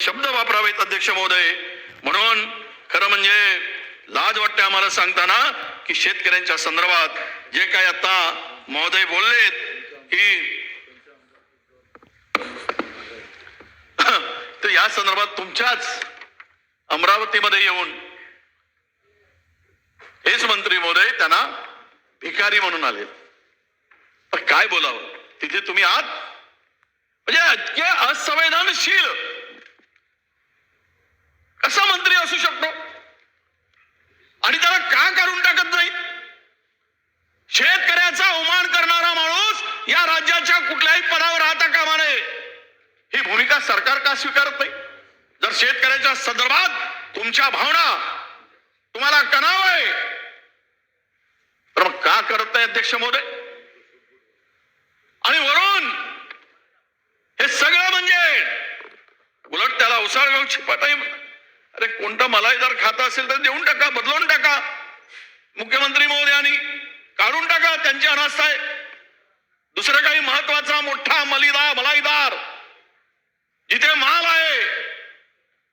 शब्द वापरावेत अध्यक्ष महोदय. म्हणून खरं म्हणजे लाज वाटते आम्हाला सांगताना की शेतकऱ्यांच्या संदर्भात जे काही आता महोदय बोललेत की तर या संदर्भात तुमच्याच अमरावतीमध्ये येऊन हेच मंत्री महोदय त्यांना भिकारी म्हणून आले. तर काय बोलावं? तिथे तुम्ही आहात? म्हणजे इतके असंवेदनशील कसा मंत्री असू शकतो. आणि त्याला का काढून टाकत नाही? शेतकऱ्याचा अवमान करणारा माणूस या राज्याच्या कुठल्याही पदावर राहता कामा नये. ही भूमिका सरकार का स्वीकारत नाही? जर शेतकऱ्याच्या संदर्भात तुमच्या भावना तुम्हाला कणाव आहे तर मग का करत नाही अध्यक्ष महोदय? आणि वरून हे सगळं म्हणजे उलट त्याला उसाळ घेऊन शिपाटाई अरे कोणता मलाईदार खाता असेल तर देऊन टाका बदलून टाका. मुख्यमंत्री महोदयांनी काढून टाका त्यांची अनास्था आहे. दुसरं काही महत्त्वाचा मोठा मलिदार मलाईदार जिथे माल आहे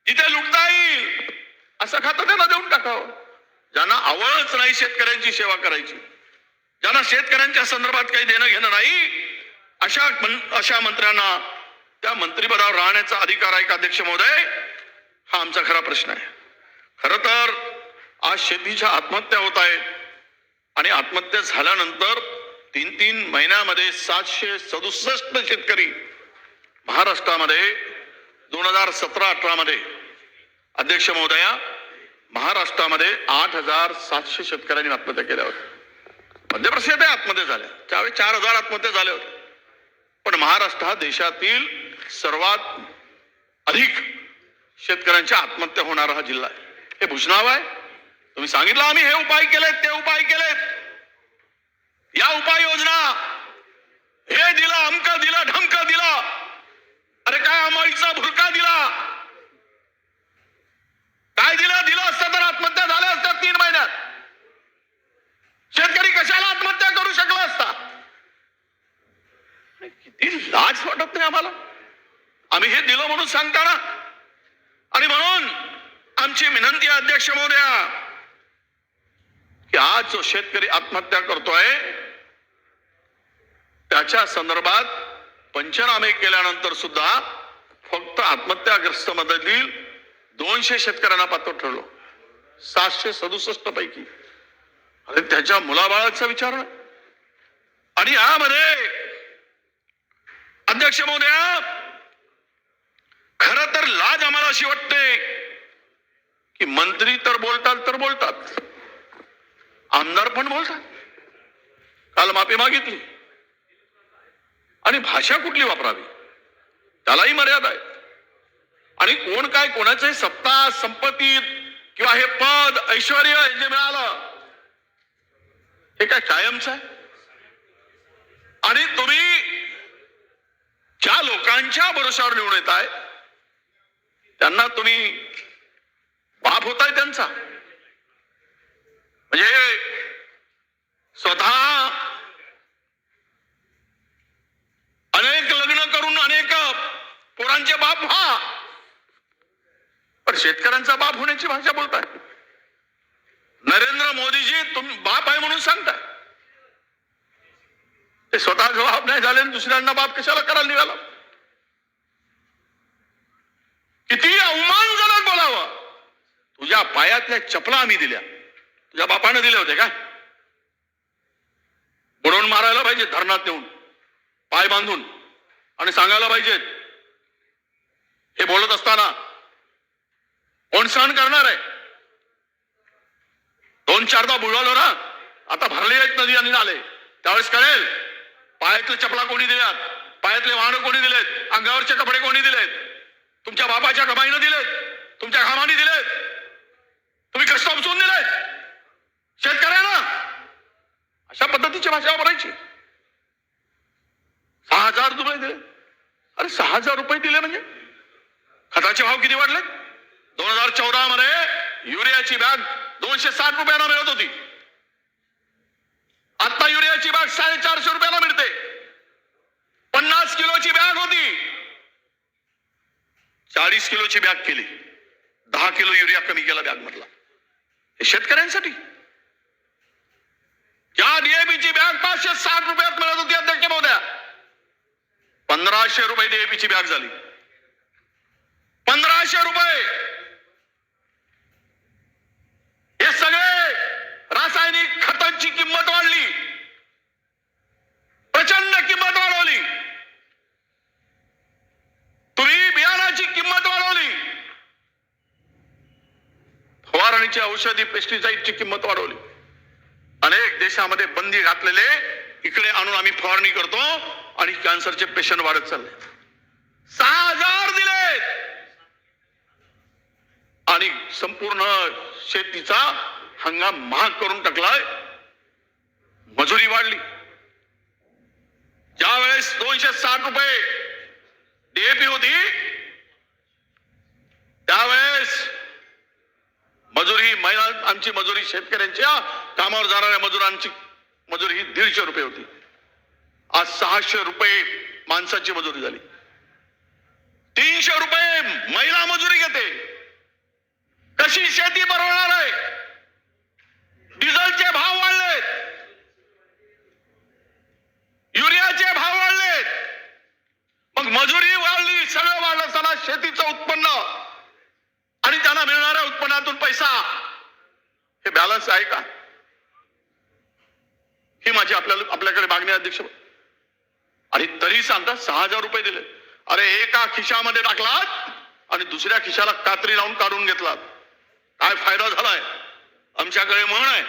जिथे लुटता येईल असं खातं त्यांना देऊन टाकावं. ज्यांना आवडच नाही शेतकऱ्यांची सेवा करायची ज्यांना शेतकऱ्यांच्या संदर्भात काही देणं घेणं नाही अशा अशा मंत्र्यांना त्या मंत्रिपदावर राहण्याचा अधिकार आहे का अध्यक्ष महोदय? हा आमचा खरा प्रश्न आहे. खरं तर आज शेतीच्या आत्महत्या होत आहेत. आणि आत्महत्या झाल्यानंतर तीन तीन महिन्यामध्ये सातशे सदुसष्ट शेतकरी महाराष्ट्रामध्ये दोन हजार सतरा अठरा मध्ये अध्यक्ष महोदया महाराष्ट्रामध्ये आठ हजार सातशे शेतकऱ्यांनी आत्महत्या केल्या होत्या. मध्य प्रदेशातही आत्महत्या झाल्या. त्यावेळी चार हजार आत्महत्या झाल्या होत्या. पण महाराष्ट्र हा देशातील सर्वात अधिक शेतकऱ्यांच्या आत्महत्या होणारा हा जिल्हा आहे. हे भूषणाव आहे. तुम्ही सांगितलं आम्ही हे उपाय केलेत ते उपाय केलेत. या उपाययोजना हे दिलं अमक दिलं ढमक दिलं. अरे काय अमाईचा भुरका दिला? काय दिलं? दिलं असतं तर आत्महत्या झाल्या असतात तीन महिन्यात. शेतकरी कशाला आत्महत्या करू शकला असता? किती लाज वाटत नाही आम्हाला? आम्ही हे दिलं म्हणून सांगताना आणि म्हणून आमची विनंती आहे अध्यक्ष महोदया की आज जो शेतकरी आत्महत्या करतोय त्याच्या संदर्भात पंचनामे केल्यानंतर सुद्धा फक्त आत्महत्याग्रस्त मधील दोनशे शेतकऱ्यांना पात्र ठरलो. सातशे सदुसष्ट पैकी. अरे त्याच्या मुलाबाळाचा विचार आणि यामध्ये अध्यक्ष महोदया खर तर लाज आम्हाला अशी वाटते की मंत्री तर बोलतात तर बोलतात. आमदार पण बोलतात. काल माफी मागितली. आणि भाषा कुठली वापरावी? त्यालाही मर्यादा आहे. आणि कोण काय कोणाचे सत्ता संपत्ती किंवा हे पद ऐश्वर हे जे मिळालं हे काय कायमच आहे? आणि तुम्ही ज्या लोकांच्या भरोशावर निवडून येत आहे त्यांना तुम्ही बाप होताय त्यांचा. म्हणजे स्वतः अनेक लग्न करून अनेक पोरांचे बाप व्हा. पण शेतकऱ्यांचा बाप होण्याची भाषा बोलताय. नरेंद्र मोदीजी तुम्ही बाप आहे म्हणून सांगताय. ते स्वतः जबाब नाही झाले आणि दुसऱ्यांना बाप कशाला करायला निघाला? किती अवमानजनक बोलावं तुझ्या पायातल्या चपला आम्ही दिल्या. तुझ्या बापानं दिल्या होत्या काय? बुडवून मारायला पाहिजे धरणात नेऊन पाय बांधून आणि सांगायला पाहिजेत हे बोलत असताना कोण सहन करणार आहे? दोन चारदा बुडवलो ना आता भरले आहेत नदी आणि नाले. त्यावेळेस कळेल पायातले चपला कोणी दिल्यात? पायातले वाहन कोणी दिलेत? अंगावरचे कपडे कोणी दिलेत? तुमच्या बापाच्या कमाईनं दिलेत तुमच्या घामाने दिलेत. तुम्ही कष्ट उपसून दिलेत. शेतकऱ्यांना अशा पद्धतीची भाषा वापरायची. सहा हजार रुपये दिले. अरे सहा हजार रुपये दिले म्हणजे? खताचे भाव किती वाढले दोन हजार चौदा मध्ये युरियाची बॅग दोनशे साठ रुपयांना मिळत होती. आता युरियाची बॅग साडेचार रुपयाला मिळते पन्नास किलोची बॅग होती चाळीस किलोची बॅग केली. दहा किलो युरिया कमी केला बॅग मधला. हे शेतकऱ्यांसाठी. या डीएपीची बॅग पाचशे साठ रुपयात मिळत होती अध्यक्ष महोदया. पंधराशे रुपये डीएपीची बॅग झाली. पंधराशे रुपये. हे सगळे रासायनिक खतांची किंमत वाढली प्रचंड किंमत वाढवली तुम्ही बियाणाची किंमत वाढवली फवारणीची औषधी पेस्टिसाईडची किंमत वाढवली. अनेक देशामध्ये बंदी घातलेले इकडे आणून आम्ही फवारणी करतो आणि कॅन्सरचे पेशंट वाढत चालले. सहा हजार दिले. आणि संपूर्ण शेतीचा हंगाम महाग करून टाकलाय. मजुरी वाढली ज्या वेळेस दोनशे साठ रुपये डीएपी होती त्यावेळेस मजुरी महिला आमची मजुरी शेतकऱ्यांच्या कामावर जाणाऱ्या मजुरांची मजुरी ही दीडशे रुपये होती. आज सहाशे रुपये माणसाची मजुरी झाली. तीनशे रुपये महिला मजुरी घेते. कशी शेती परवडणार आहे? डिझेलचे भाव वाढले युरियाचे भाव वाढलेत मग मजुरी वाढली सगळं वाढलं असताना शेतीचं उत्पन्न आणि त्यांना मिळणाऱ्या उत्पन्नातून पैसा रस आहे का? ही माझी आपल्याला आपल्याकडे मागणी अध्यक्ष. आणि तरी सांगता सहा हजार रुपये दिले. अरे एका खिशामध्ये टाकलात आणि दुसऱ्या खिशाला कात्री लावून काढून घेतलात. काय फायदा झालाय? आमच्याकडे म्हण आहे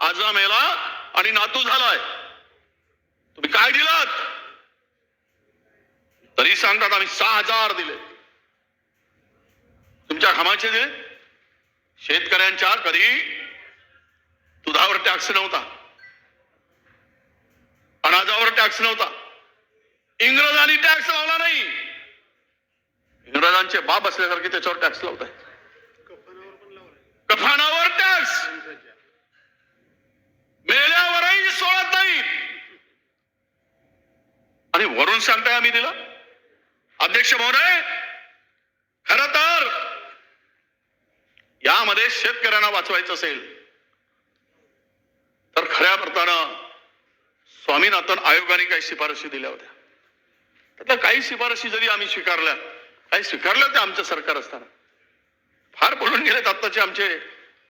आजा मेला आणि नातू झालाय. तुम्ही काय दिलात? तरी सांगतात आम्ही सहा हजार दिले. तुमच्या घामाचे दिले शेतकऱ्यांच्या कधी टॅक्स नव्हता. अनाजावर टॅक्स नव्हता. इंग्रजांनी टॅक्स लावला नाही. इंग्रजांचे बाप असल्यासारखे त्याच्यावर टॅक्स लावत आहे कफानावर टॅक्स. मेल्यावरही सोडत नाही आणि वरून सांगताय आम्ही दिला अध्यक्ष महोदय खर तर यामध्ये शेतकऱ्यांना वाचवायचं असेल. खऱ्या अर्थानं स्वामीनाथन आयोगाने काही शिफारशी दिल्या होत्या. त्यातल्या काही शिफारशी जरी आम्ही स्वीकारल्या काही स्वीकारल्या होत्या आमचं सरकार असताना. फार बोलून गेलेत आत्ताचे आमचे